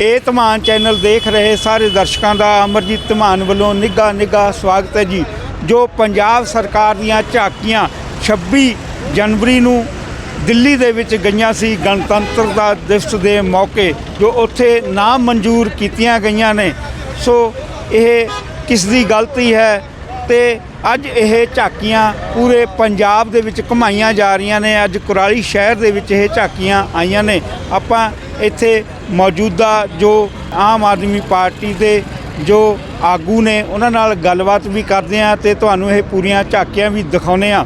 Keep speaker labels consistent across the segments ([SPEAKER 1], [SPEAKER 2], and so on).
[SPEAKER 1] ਇਹ ਧਮਾਨ ਚੈਨਲ ਦੇਖ ਰਹੇ ਸਾਰੇ ਦਰਸ਼ਕਾਂ ਦਾ ਅਮਰਜੀਤ ਧਮਾਨ ਵੱਲੋਂ ਨਿੱਘਾ ਨਿੱਘਾ ਸਵਾਗਤ ਹੈ ਜੀ, ਜੋ ਪੰਜਾਬ ਸਰਕਾਰ ਦੀਆਂ ਝਾਕੀਆਂ 26 ਜਨਵਰੀ ਨੂੰ ਦਿੱਲੀ ਦੇ ਵਿੱਚ ਗਈਆਂ ਸੀ ਗਣਤੰਤਰ ਦਾ ਦਿਵਸ ਦੇ ਮੌਕੇ, ਜੋ ਉੱਥੇ ਨਾ ਮਨਜ਼ੂਰ ਕੀਤੀਆਂ ਗਈਆਂ ਨੇ। ਸੋ ਇਹ ਕਿਸ ਦੀ ਗਲਤੀ ਹੈ ਤੇ ਅੱਜ ਇਹ ਝਾਕੀਆਂ ਪੂਰੇ ਪੰਜਾਬ ਦੇ ਵਿੱਚ ਘੁਮਾਈਆਂ ਜਾ ਰਹੀਆਂ ਨੇ। ਅੱਜ ਕੁਰਾਲੀ ਸ਼ਹਿਰ ਦੇ ਵਿੱਚ ਇਹ ਝਾਕੀਆਂ ਆਈਆਂ ਨੇ। ਆਪਾਂ ਇੱਥੇ ਮੌਜੂਦਾ ਜੋ ਆਮ ਆਦਮੀ ਪਾਰਟੀ ਦੇ ਜੋ ਆਗੂ ਨੇ, ਉਹਨਾਂ ਨਾਲ ਗੱਲਬਾਤ ਵੀ ਕਰਦੇ ਆ ਤੇ ਤੁਹਾਨੂੰ ਇਹ ਪੂਰੀਆਂ ਝਾਕੀਆਂ ਵੀ ਦਿਖਾਉਨੇ ਆ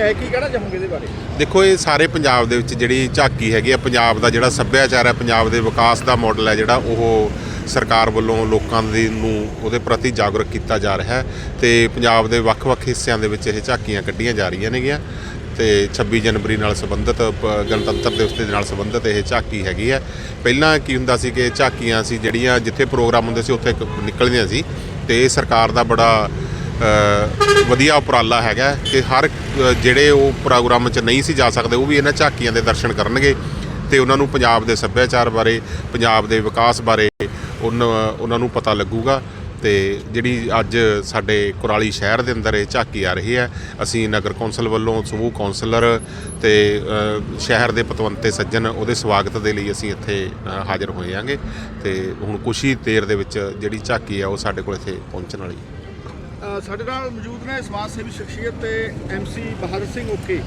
[SPEAKER 2] ਹੈ ਕੀ ਕਹਿਣਾ ਚਾਹੋਗੇ ਇਹਦੇ ਬਾਰੇ?
[SPEAKER 3] ਦੇਖੋ, ਇਹ ਸਾਰੇ ਪੰਜਾਬ ਦੇ ਵਿੱਚ ਜਿਹੜੀ ਝਾਕੀ ਹੈਗੀ ਆ, ਪੰਜਾਬ ਦਾ ਜਿਹੜਾ ਸੱਭਿਆਚਾਰ ਹੈ, ਪੰਜਾਬ ਦੇ ਵਿਕਾਸ ਦਾ ਮਾਡਲ ਹੈ ਜਿਹੜਾ, ਉਹ ਸਰਕਾਰ ਵੱਲੋਂ ਲੋਕਾਂ ਦੀ ਨੂੰ ਉਹਦੇ ਪ੍ਰਤੀ ਜਾਗਰੂਕ ਕੀਤਾ ਜਾ ਰਿਹਾ ਹੈ ਤੇ ਪੰਜਾਬ ਦੇ ਵੱਖ-ਵੱਖ ਹਿੱਸਿਆਂ ਦੇ ਵਿੱਚ ਇਹ ਝਾਕੀਆਂ ਕੱਢੀਆਂ ਜਾ ਰਹੀਆਂ ਨੇਗੀਆਂ ਤੇ 26 ਜਨਵਰੀ ਨਾਲ ਸੰਬੰਧਿਤ, ਪ- ਗਣਤੰਤਰ ਦਿਵਸ ਦੇ ਨਾਲ ਸੰਬੰਧਿਤ ਇਹ ਝਾਕੀ ਹੈਗੀ ਹੈ। ਪਹਿਲਾਂ ਕੀ ਹੁੰਦਾ ਸੀ ਕਿ ਝਾਕੀਆਂ ਸੀ ਜਿਹੜੀਆਂ ਜਿੱਥੇ ਪ੍ਰੋਗਰਾਮ ਹੁੰਦੇ ਸੀ, ਉੱਥੇ ਨਿਕਲਦੀਆਂ ਸੀ ਤੇ ਇਹ ਸਰਕਾਰ ਦਾ ਬੜਾ ਵਧੀਆ ਉਪਰਾਲਾ ਹੈਗਾ ਕਿ ਹਰ ਜਿਹੜੇ ਉਹ ਪ੍ਰੋਗਰਾਮ 'ਚ ਨਹੀਂ ਸੀ ਜਾ ਸਕਦੇ, ਉਹ ਵੀ ਇਹਨਾਂ ਝਾਕੀਆਂ ਦੇ ਦਰਸ਼ਨ ਕਰਨਗੇ ਤੇ ਉਹਨਾਂ ਨੂੰ ਪੰਜਾਬ ਦੇ ਸੱਭਿਆਚਾਰ ਬਾਰੇ, ਪੰਜਾਬ ਦੇ ਵਿਕਾਸ ਬਾਰੇ ਉਹਨਾਂ ਉਹਨਾਂ ਨੂੰ ਪਤਾ ਲੱਗੂਗਾ ਤੇ ਜਿਹੜੀ ਅੱਜ ਸਾਡੇ ਕੁਰਾਲੀ ਸ਼ਹਿਰ ਦੇ ਅੰਦਰ ਇਹ ਝਾਕੀ ਆ ਰਹੀ ਹੈ, ਅਸੀਂ ਨਗਰ ਕੌਂਸਲ ਵੱਲੋਂ ਸਮੂਹ ਕੌਂਸਲਰ ਤੇ ਸ਼ਹਿਰ ਦੇ ਪਤਵੰਤੇ ਸੱਜਣ ਉਹਦੇ ਸਵਾਗਤ ਦੇ ਲਈ ਅਸੀਂ ਇੱਥੇ ਹਾਜ਼ਰ ਹੋਏ ਆਂਗੇ ਤੇ ਹੁਣ ਕੁਛ ਹੀ ਦੇਰ ਦੇ ਵਿੱਚ ਜਿਹੜੀ ਝਾਕੀ ਆ ਉਹ ਸਾਡੇ ਕੋਲ ਇੱਥੇ ਪਹੁੰਚਣ ਵਾਲੀ ਹੈ।
[SPEAKER 2] ਸਾਡੇ ਨਾਲ ਮੌਜੂਦ ਨੇ ਸਮਾਜ ਸੇਵੀ ਸ਼ਖਸੀਅਤ ਤੇ ਐਮਸੀ ਬਹਾਦਰ ਸਿੰਘ ਓਕੇ।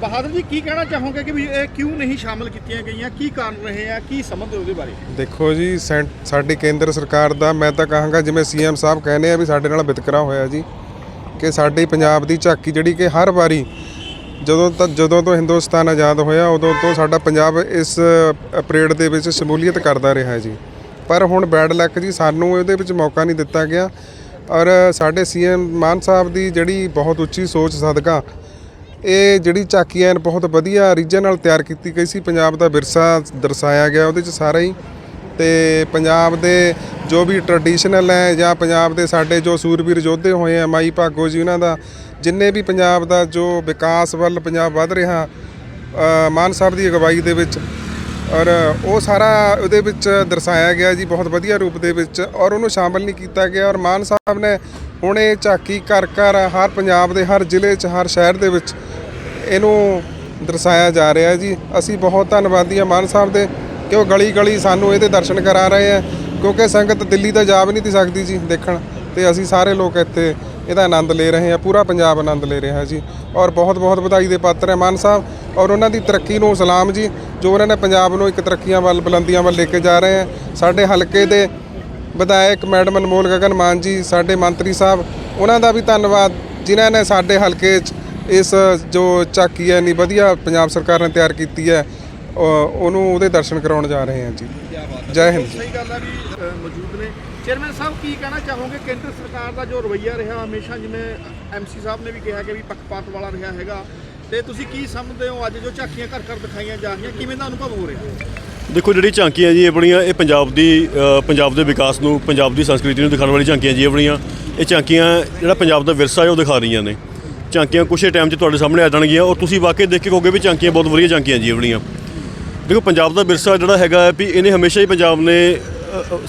[SPEAKER 2] ਬਹਾਦਰ ਜੀ, ਕੀ ਕਹਿਣਾ ਚਾਹੋਗੇ ਕਿ ਵੀ ਇਹ ਕਿਉਂ ਨਹੀਂ ਸ਼ਾਮਲ ਕੀਤੀਆਂ ਗਈਆਂ? ਕੀ ਕਾਰਨ ਰਹੇ ਆ? ਕੀ ਸਮਝਦੇ ਉਹਦੇ ਬਾਰੇ?
[SPEAKER 4] ਦੇਖੋ ਜੀ ਸਾਡੀ ਕੇਂਦਰ ਸਰਕਾਰ ਦਾ ਮੈਂ ਤਾਂ ਕਹਾਂਗਾ, ਜਿਵੇਂ ਸੀਐਮ ਸਾਹਿਬ ਕਹਿੰਦੇ ਆ ਵੀ ਸਾਡੇ ਨਾਲ ਵਿਤਕਰਾ ਹੋਇਆ ਜੀ, ਕਿ ਸਾਡੀ ਪੰਜਾਬ ਦੀ ਝਾਕੀ ਜਿਹੜੀ ਕਿ ਹਰ ਵਾਰੀ ਜਦੋਂ ਤੱਕ ਜਦੋਂ ਤੋਂ ਹਿੰਦੁਸਤਾਨ ਆਜ਼ਾਦ ਹੋਇਆ, ਉਦੋਂ ਤੋਂ ਸਾਡਾ ਪੰਜਾਬ ਇਸ ਪਰੇਡ ਦੇ ਵਿੱਚ ਸ਼ਮੂਲੀਅਤ ਕਰਦਾ ਰਿਹਾ ਜੀ। ਪਰ ਹੁਣ ਬੈਡ ਲੱਕ ਜੀ, ਸਾਨੂੰ ਇਹਦੇ ਵਿੱਚ ਮੌਕਾ ਨਹੀਂ ਦਿੱਤਾ ਗਿਆ। ਔਰ ਸਾਡੇ ਸੀਐਮ ਮਾਨ ਸਾਹਿਬ ਦੀ ਜਿਹੜੀ ਬਹੁਤ ਉੱਚੀ ਸੋਚ ਸਦਕਾ, ਇਹ ਜਿਹੜੀ ਝਾਕੀਆਂ ਐਨ ਬਹੁਤ ਵਧੀਆ ਰੀਜਨ ਨਾਲ ਤਿਆਰ ਕੀਤੀ ਗਈ ਸੀ। ਪੰਜਾਬ ਦਾ ਵਿਰਸਾ ਦਰਸਾਇਆ ਗਿਆ ਉਹਦੇ ਚ ਸਾਰਾ ਹੀ। ਤੇ ਪੰਜਾਬ ਦੇ ਜੋ ਵੀ ਟ੍ਰੈਡੀਸ਼ਨਲ ਹੈ ਜਾਂ ਪੰਜਾਬ ਦੇ ਸਾਡੇ ਜੋ ਸੂਰਬੀਰ ਯੋਧੇ ਹੋਏ ਆ, ਮਾਈ ਭਾਗੋ ਜੀ ਉਹਨਾਂ ਦਾ, ਜਿੰਨੇ ਵੀ ਪੰਜਾਬ ਦਾ ਜੋ ਵਿਕਾਸ ਵੱਲ ਪੰਜਾਬ ਵੱਧ ਰਿਹਾ ਮਾਨ ਸਾਹਿਬ ਦੀ ਅਗਵਾਈ ਦੇ ਵਿੱਚ ਔਰ ਉਹ ਸਾਰਾ ਉਹਦੇ ਵਿੱਚ ਦਰਸਾਇਆ ਗਿਆ ਜੀ ਬਹੁਤ ਵਧੀਆ ਰੂਪ ਦੇ ਵਿੱਚ ਔਰ ਉਹਨੂੰ ਸ਼ਾਮਲ ਨਹੀਂ ਕੀਤਾ ਗਿਆ ਔਰ ਮਾਨ ਸਾਹਿਬ ਨੇ ਹੁਣ ਇਹ ਝਾਕੀ ਘਰ ਘਰ ਹਰ ਪੰਜਾਬ ਦੇ ਹਰ ਜ਼ਿਲ੍ਹੇ 'ਚ ਹਰ ਸ਼ਹਿਰ ਦੇ ਵਿੱਚ ਇਹਨੂੰ ਦਰਸਾਇਆ ਜਾ ਰਿਹਾ ਜੀ। ਅਸੀਂ ਬਹੁਤ ਧੰਨਵਾਦੀ ਹਾਂ ਮਾਨ ਸਾਹਿਬ ਦੇ ਕਿ ਉਹ ਗਲੀ ਗਲੀ ਸਾਨੂੰ ਇਹਦੇ ਦਰਸ਼ਨ ਕਰਾ ਰਹੇ ਆ ਕਿਉਂਕਿ ਸੰਗਤ ਦਿੱਲੀ ਤਾਂ ਜਾ ਵੀ ਨਹੀਂ ਤੀ ਸਕਦੀ ਜੀ ਦੇਖਣ ਤੇ ਅਸੀਂ ਸਾਰੇ ਲੋਕ ਇੱਥੇ ਇਹਦਾ ਆਨੰਦ ਲੈ ਰਹੇ ਹਾਂ, ਪੂਰਾ ਪੰਜਾਬ ਆਨੰਦ ਲੈ ਰਿਹਾ ਜੀ। ਔਰ ਬਹੁਤ ਬਹੁਤ ਵਧਾਈ ਦੇ ਪਾਤਰ ਹੈ ਮਾਨ ਸਾਹਿਬ। ਔਰ ਉਹਨਾਂ ਦੀ ਤਰੱਕੀ ਨੂੰ ਸਲਾਮ ਜੀ, ਜੋ ਉਹਨਾਂ ਨੇ ਪੰਜਾਬ ਨੂੰ ਇੱਕ ਤਰੱਕੀਆਂ ਵੱਲ, ਬੁਲੰਦੀਆਂ ਵੱਲ ਲੈ ਕੇ ਜਾ ਰਹੇ ਹੈ ਸਾਡੇ ਹਲਕੇ ਦੇ ਵਿਧਾਇਕ ਮੈਡਮ ਅਨਮੋਲ ਗਗਨ ਮਾਨ ਜੀ, ਸਾਡੇ ਮੰਤਰੀ ਸਾਹਿਬ, ਉਹਨਾਂ ਦਾ ਵੀ ਧੰਨਵਾਦ, ਜਿਨ੍ਹਾਂ ਨੇ ਸਾਡੇ ਹਲਕੇ 'ਚ ਇਸ ਜੋ ਝਾਕੀ ਹੈ, ਇੰਨੀ ਵਧੀਆ ਪੰਜਾਬ ਸਰਕਾਰ ਨੇ ਤਿਆਰ ਕੀਤੀ ਹੈ ਉਹਨੂੰ ਉਹਦੇ ਦਰਸ਼ਨ ਕਰਾਉਣ ਜਾ ਰਹੇ ਹਾਂ ਜੀ। ਜੈ ਹਿੰਦ
[SPEAKER 2] ਸਹੀ ਗੱਲ ਆ ਵੀ ਮੌਜੂਦ ਨੇ। ਚੇਅਰਮੈਨ ਸਾਹਿਬ, ਕੀ ਕਹਿਣਾ ਚਾਹੋਗੇ? ਕੇਂਦਰ ਸਰਕਾਰ ਦਾ ਜੋ ਰਵੱਈਆ ਰਿਹਾ, ਹਮੇਸ਼ਾ ਜਿਵੇਂ ਐਮਸੀ ਸਾਹਿਬ ਨੇ ਵੀ ਕਿਹਾ ਕਿ ਵੀ ਪੱਖਪਾਤ ਵਾਲਾ ਰਿਹਾ ਹੈਗਾ। ਤੇ ਤੁਸੀਂ ਕੀ ਸਮਝਦੇ ਹੋ ਅੱਜ ਜੋ ਝਾਕੀਆਂ ਘਰ ਘਰ ਦਿਖਾਈਆਂ ਜਾ ਰਹੀਆਂ? ਕਿਵੇਂ ਦਾ ਅਨੁਭਵ ਹੋ ਰਿਹਾ
[SPEAKER 5] ਦੇਖੋ, ਜਿਹੜੀ ਝਾਂਕੀਆਂ ਜੀ ਆਪਣੀਆਂ, ਇਹ ਪੰਜਾਬ ਦੀ ਪੰਜਾਬ ਦੇ ਵਿਕਾਸ ਨੂੰ, ਪੰਜਾਬ ਦੀ ਸੰਸਕ੍ਰਿਤੀ ਨੂੰ ਦਿਖਾਉਣ ਵਾਲੀ ਝਾਂਕੀਆਂ ਜੀ ਆਪਣੀਆਂ। ਇਹ ਝਾਂਕੀਆਂ, ਜਿਹੜਾ ਪੰਜਾਬ ਦਾ ਵਿਰਸਾ ਹੈ, ਉਹ ਦਿਖਾ ਰਹੀਆਂ ਨੇ। ਝਾਂਕੀਆਂ ਕੁਛ ਟਾਈਮ 'ਚ ਤੁਹਾਡੇ ਸਾਹਮਣੇ ਆ ਜਾਣਗੀਆਂ ਔਰ ਤੁਸੀਂ ਵਾਕਈ ਦੇਖ ਕੇ ਕਹੋਗੇ ਵੀ ਝਾਂਕੀਆਂ ਬਹੁਤ ਵਧੀਆ ਝਾਂਕੀਆਂ ਜੀ ਆਪਣੀਆਂ। ਦੇਖੋ, ਪੰਜਾਬ ਦਾ ਵਿਰਸਾ ਜਿਹੜਾ ਹੈਗਾ ਵੀ ਇਹਨੇ ਹਮੇਸ਼ਾ ਹੀ ਪੰਜਾਬ ਨੇ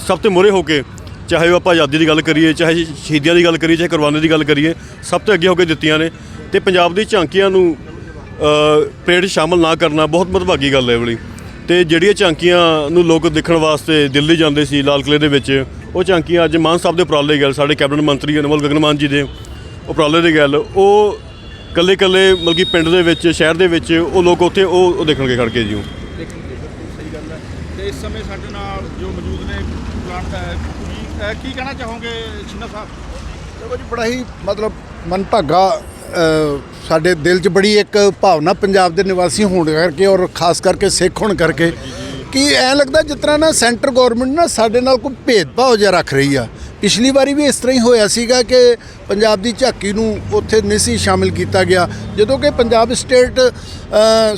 [SPEAKER 5] ਸਭ ਤੋਂ ਮੋਰੇ ਹੋ ਕੇ ਚਾਹੇ ਉਹ ਆਪਾਂ ਆਜ਼ਾਦੀ ਦੀ ਗੱਲ ਕਰੀਏ, ਚਾਹੇ ਸ਼ਹੀਦੀਆਂ ਦੀ ਗੱਲ ਕਰੀਏ, ਚਾਹੇ ਕੁਰਬਾਨੀ ਦੀ ਗੱਲ ਕਰੀਏ, ਸਭ ਤੋਂ ਅੱਗੇ ਹੋ ਕੇ ਦਿੱਤੀਆਂ ਨੇ। ਤੇ ਪੰਜਾਬ ਦੀ ਝਾਂਕੀਆਂ ਨੂੰ ਪਰੇਡ 'ਚ ਸ਼ਾਮਲ ਨਾ ਕਰਨਾ ਬਹੁਤ ਮਦਭਾਗੀ ਗੱਲ ਹੈ ਵਾਲੀ। ਤੇ ਜਿਹੜੀਆਂ ਝਾਂਕੀਆਂ ਨੂੰ ਲੋਕ ਦੇਖਣ ਵਾਸਤੇ ਦਿੱਲੀ ਜਾਂਦੇ ਸੀ ਲਾਲ ਕਿਲ੍ਹੇ ਦੇ ਵਿੱਚ ਉਹ ਝਾਂਕੀਆਂ ਅੱਜ ਮਾਨ ਸਾਹਿਬ ਦੇ ਉਪਰਾਲੇ ਗੱਲ ਸਾਡੇ ਕੈਬਨਿਟ ਮੰਤਰੀ ਅਨਮੋਲ ਗਗਨਮਾਨ ਜੀ ਦੇ ਉਪਰਾਲੇ ਦੀ ਗੱਲ ਉਹ ਕੱਲੇ ਕੱਲੇ ਮਤਲਬ ਕਿ ਪਿੰਡ ਦੇ ਵਿੱਚ ਸ਼ਹਿਰ ਦੇ ਵਿੱਚ ਉਹ ਲੋਕ ਉੱਥੇ ਉਹ ਉਹ ਦੇਖਣਗੇ ਖੜ ਕੇ ਜੀ।
[SPEAKER 2] ਸਹੀ ਗੱਲ ਹੈ ਤੇ ਇਸ ਸਮੇਂ ਸਾਡੇ ਨਾਲ ਜੋ ਮੌਜੂਦ ਨੇ ਪਲਾਂਟ ਕੀ ਕਹਿਣਾ ਚਾਹੋਗੇ ਛਿੰਨਾ ਸਾਹਿਬ?
[SPEAKER 6] ਦੇਖੋ ਜੀ ਬੜਾ ਹੀ ਮਤਲਬ ਮਨਭਾਗਾ ਸਾਡੇ ਦਿਲ 'ਚ ਬੜੀ ਇੱਕ ਭਾਵਨਾ ਪੰਜਾਬ ਦੇ ਨਿਵਾਸੀ ਹੋਣ ਕਰਕੇ ਔਰ ਖਾਸ ਕਰਕੇ ਸਿੱਖ ਹੋਣ ਕਰਕੇ ਕਿ ਐ ਲੱਗਦਾ ਜਿਸ ਤਰ੍ਹਾਂ ਨਾ ਸੈਂਟਰ ਗਵਰਨਮੈਂਟ ਨਾ ਸਾਡੇ ਨਾਲ ਕੋਈ ਭੇਦਭਾਵ ਜਿਹਾ ਰੱਖ ਰਹੀ ਆ। ਪਿਛਲੀ ਵਾਰੀ ਵੀ ਇਸ ਤਰ੍ਹਾਂ ਹੀ ਹੋਇਆ ਸੀਗਾ ਕਿ ਪੰਜਾਬ ਦੀ ਝਾਕੀ ਨੂੰ ਉੱਥੇ ਨਹੀਂ ਸੀ ਸ਼ਾਮਿਲ ਕੀਤਾ ਗਿਆ। ਜਦੋਂ ਕਿ ਪੰਜਾਬ ਸਟੇਟ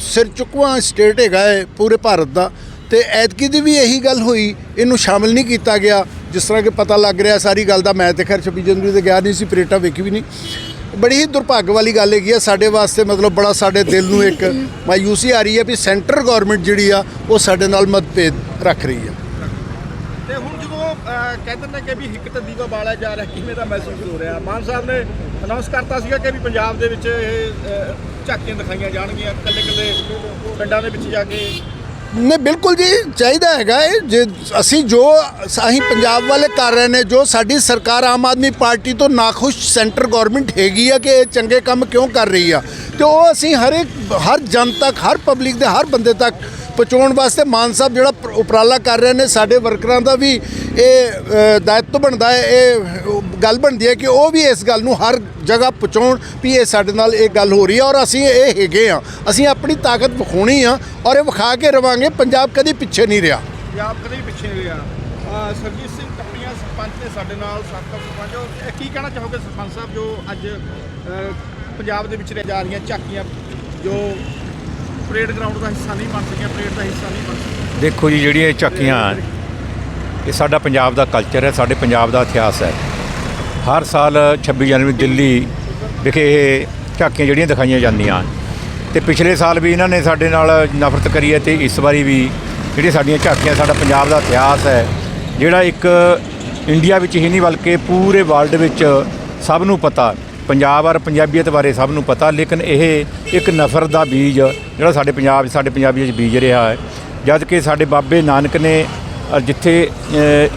[SPEAKER 6] ਸਿਰ ਚੁੱਕਵਾਂ ਸਟੇਟ ਹੈਗਾ ਹੈ ਪੂਰੇ ਭਾਰਤ ਦਾ ਤੇ ਐਤਕੀ ਦੀ ਵੀ ਇਹੀ ਗੱਲ ਹੋਈ, ਇਹਨੂੰ ਸ਼ਾਮਿਲ ਨਹੀਂ ਕੀਤਾ ਗਿਆ। ਜਿਸ ਤਰ੍ਹਾਂ ਕਿ ਪਤਾ ਲੱਗ ਰਿਹਾ ਸਾਰੀ ਗੱਲ ਦਾ, ਮੈਂ ਤੇ ਖੈਰ 26 ਜਨਵਰੀ ਤੇ ਗਿਆ ਨਹੀਂ ਸੀ, ਪਰੇਟਾ ਵੇਖੀ ਵੀ ਨਹੀਂ। ਬੜੀ ਹੀ ਦੁਰਭਾਗ ਵਾਲੀ ਗੱਲ ਹੈਗੀ ਆ। ਸਾਡੇ ਵਾਸਤੇ ਮਤਲਬ ਬੜਾ ਸਾਡੇ ਦਿਲ ਨੂੰ ਇੱਕ ਮਾਯੂਸੀ ਆ ਰਹੀ ਹੈ ਵੀ ਸੈਂਟਰ ਗਵਰਨਮੈਂਟ ਜਿਹੜੀ ਆ ਉਹ ਸਾਡੇ ਨਾਲ ਮਤਭੇਦ ਰੱਖ ਰਹੀ ਆ।
[SPEAKER 2] ਤੇ ਹੁਣ ਜਦੋਂ ਅਹ, ਕਹਿੰਦੇ ਨੇ ਕਿ ਵੀ ਹਿੱਕ ਤੇ ਦੀਵਾ ਬਾਲਿਆ ਜਾ ਰਿਹਾ ਕਿਵੇਂ ਦਾ ਮਹਿਸੂਸ ਹੋ ਰਿਹਾ? ਮਾਨ ਸਾਹਿਬ ਨੇ ਅਨਾਉਂਸ ਕਰਤਾ ਸੀਗਾ ਕਿ ਵੀ ਪੰਜਾਬ ਦੇ ਵਿੱਚ ਇਹ ਝਾਕੀਆਂ ਦਿਖਾਈਆਂ ਜਾਣਗੀਆਂ ਕੱਲੇ ਕੱਲੇ ਪਿੰਡਾਂ ਦੇ ਵਿੱਚ ਜਾ ਕੇ।
[SPEAKER 6] ਨੇ ਬਿਲਕੁਲ ਜੀ, ਚਾਹੀਦਾ ਹੈਗਾ ਇਹ। ਜੇ ਅਸੀਂ ਜੋ, ਅਸੀਂ ਪੰਜਾਬ ਵਾਲੇ ਕਰ ਰਹੇ ਨੇ, ਜੋ ਸਾਡੀ ਸਰਕਾਰ ਆਮ ਆਦਮੀ ਪਾਰਟੀ ਤੋਂ ਨਾਖੁਸ਼ ਸੈਂਟਰ ਗਵਰਨਮੈਂਟ ਹੈਗੀ ਆ ਕਿ ਇਹ ਚੰਗੇ ਕੰਮ ਕਿਉਂ ਕਰ ਰਹੀ ਆ। ਤੇ ਉਹ ਅਸੀਂ ਹਰ ਇੱਕ ਹਰ ਜਨ ਤੱਕ, ਹਰ ਪਬਲਿਕ ਦੇ, ਹਰ ਬੰਦੇ ਤੱਕ ਪਹੁੰਚਾਉਣ ਵਾਸਤੇ ਮਾਨ ਸਾਹਿਬ ਜਿਹੜਾ ਉਪਰਾਲਾ ਕਰ ਰਹੇ ਨੇ, ਸਾਡੇ ਵਰਕਰਾਂ ਦਾ ਵੀ ਇਹ ਦਾਇਤ ਬਣਦਾ ਹੈ, ਇਹ ਗੱਲ ਬਣਦੀ ਹੈ ਕਿ ਉਹ ਵੀ ਇਸ ਗੱਲ ਨੂੰ ਹਰ ਜਗ੍ਹਾ ਪਹੁੰਚਾਉਣ ਵੀ ਇਹ ਸਾਡੇ ਨਾਲ ਇਹ ਗੱਲ ਹੋ ਰਹੀ ਹੈ ਔਰ ਅਸੀਂ ਇਹ ਹੈਗੇ ਆ ਅਸੀਂ ਆਪਣੀ ਤਾਕਤ ਵਿਖਾਉਣੀ ਆ ਔਰ ਇਹ ਵਿਖਾ ਕੇ ਰਵਾਂਗੇ, ਪੰਜਾਬ ਕਦੀ ਪਿੱਛੇ ਨਹੀਂ ਰਿਹਾ।
[SPEAKER 2] ਪੰਜਾਬ ਕਦੇ ਪਿੱਛੇ ਨਹੀਂ ਰਿਹਾ। ਸਰਜੀਤ ਸਿੰਘ ਟੱਪੀਆਂ ਸਰਪੰਚ ਨੇ ਸਾਡੇ ਨਾਲ ਸਾਬਕਾ ਸਰਪੰਚ ਕੀ ਕਹਿਣਾ ਚਾਹੋਗੇ ਸਰਪੰਚ ਸਾਹਿਬ ਜੋ ਅੱਜ ਪੰਜਾਬ ਦੇ ਵਿੱਚ ਰਹਿ ਜਾ ਰਹੀਆਂ ਝਾਕੀਆਂ, ਜੋ ਪਰੇਡ ਗਰਾਊਂਡ ਦਾ ਹਿੱਸਾ ਨਹੀਂ ਬਣ ਸਕੀਆਂ ਪਰੇਡ ਦਾ ਹਿੱਸਾ ਨਹੀਂ ਬਣ ਸਕੀਆਂ।
[SPEAKER 7] ਦੇਖੋ ਜੀ, ਜਿਹੜੀਆਂ ਇਹ ਝਾਕੀਆਂ ਇਹ ਸਾਡਾ ਪੰਜਾਬ ਦਾ ਕਲਚਰ ਹੈ, ਸਾਡੇ ਪੰਜਾਬ ਦਾ ਇਤਿਹਾਸ ਹੈ। ਹਰ ਸਾਲ 26 ਜਨਵਰੀ ਦਿੱਲੀ ਵਿਖੇ ਇਹ ਝਾਕੀਆਂ ਜਿਹੜੀਆਂ ਦਿਖਾਈਆਂ ਜਾਂਦੀਆਂ ਤੇ ਪਿਛਲੇ ਸਾਲ ਵੀ ਇਹਨਾਂ ਨੇ ਸਾਡੇ ਨਾਲ ਨਫ਼ਰਤ ਕਰੀ ਹੈ ਤੇ ਇਸ ਵਾਰੀ ਵੀ ਜਿਹੜੀਆਂ ਸਾਡੀਆਂ ਝਾਕੀਆਂ, ਸਾਡਾ ਪੰਜਾਬ ਦਾ ਇਤਿਹਾਸ ਹੈ, ਜਿਹੜਾ ਇੱਕ ਇੰਡੀਆ ਵਿੱਚ ਹੀ ਨਹੀਂ, ਬਲਕਿ ਪੂਰੇ ਵਰਲਡ ਵਿੱਚ ਸਭ ਨੂੰ ਪਤਾ। ਪੰਜਾਬ ਔਰ ਪੰਜਾਬੀਅਤ ਬਾਰੇ ਸਭ ਨੂੰ ਪਤਾ, ਲੇਕਿਨ ਇਹ ਇੱਕ ਨਫ਼ਰਤ ਦਾ ਬੀਜ, ਜਿਹੜਾ ਸਾਡੇ ਪੰਜਾਬ ਸਾਡੇ ਪੰਜਾਬੀਆਂ 'ਚ ਬੀਜ ਰਿਹਾ ਹੈ। ਜਦ ਕਿ ਸਾਡੇ ਬਾਬੇ ਨਾਨਕ ਨੇ ਜਿੱਥੇ